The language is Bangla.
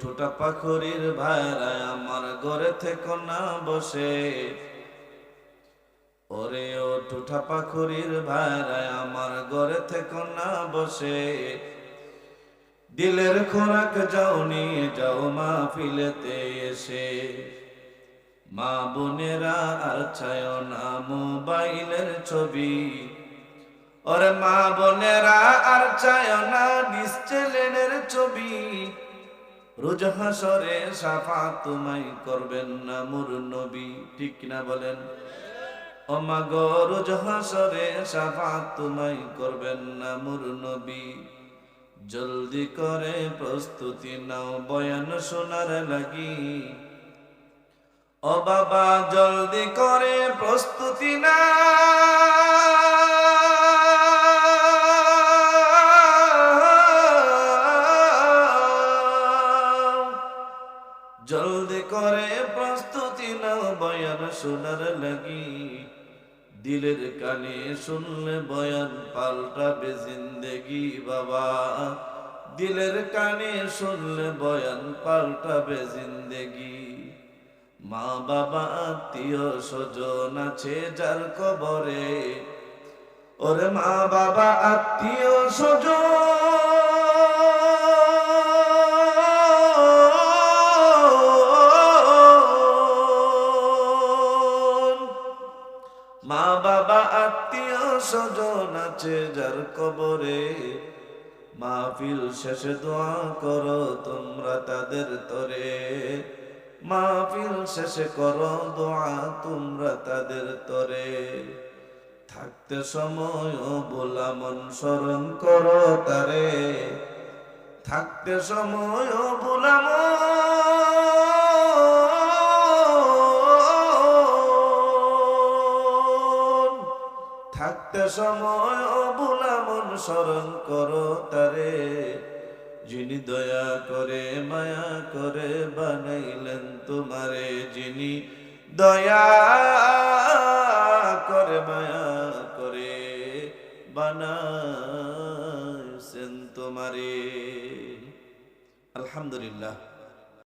ঠোঁটা পাখরির ভাইরা আমার ঘরে থেকে না বসে। ওরে ও ঠোঁটা পাখরির ভাইরা আমার ঘরে থেকে না বসে। দিলের খোরাক যাও নিয়ে যাও মা ফিলেতে এসে। মা বোনেরা আর ছায় না মোবাইলের ছবি। ওরে মা বোনেরা আর চায় না ডিসটেলেনের ছবি। রোজ হাসরে সাফা তোমাই করবেন না মুর নবী, ঠিক কিনা বলেন? ও মা গো রোজ হাসরে সাফা তোমাই করবেন না মুর নবী। জলদি করে প্রস্তুতি নাও, বয়ান শোনার লাগি। ও বাবা, জলদি করে প্রস্তুতি না জলদি করে প্রস্তুতি নাও বয়ান শোনার লাগি। দিলের কানে শুনলে বয়ান পাল্টাবে জিন্দেগি বাবা। দিলের কানে শুনলে বয়ান পাল্টাবে জিন্দেগি। মা বাবা, আত্মীয় স্বজন আছে যার কবরে। ওরে মা বাবা, আত্মীয় স্বজন মা বাবা আত্মীয় স্বজন আছে যার কবরে। মাহফিল শেষে দোয়া করো তোমরা তাদের তরে। মাহফিল শেষে করো দোয়া তোমরা তাদের তরে। থাকতে সময় ও বোলা মন স্মরণ করো তারে। থাকতে সময় ও বোলা থাকতে সময় ও বোলা মন স্মরণ করো তারে যিনি দয়া করে মায়া করে বানাইলেন তোমারে যিনি দয়া করে মায়া করে বানাইছেন তোমারে আলহামদুলিল্লাহ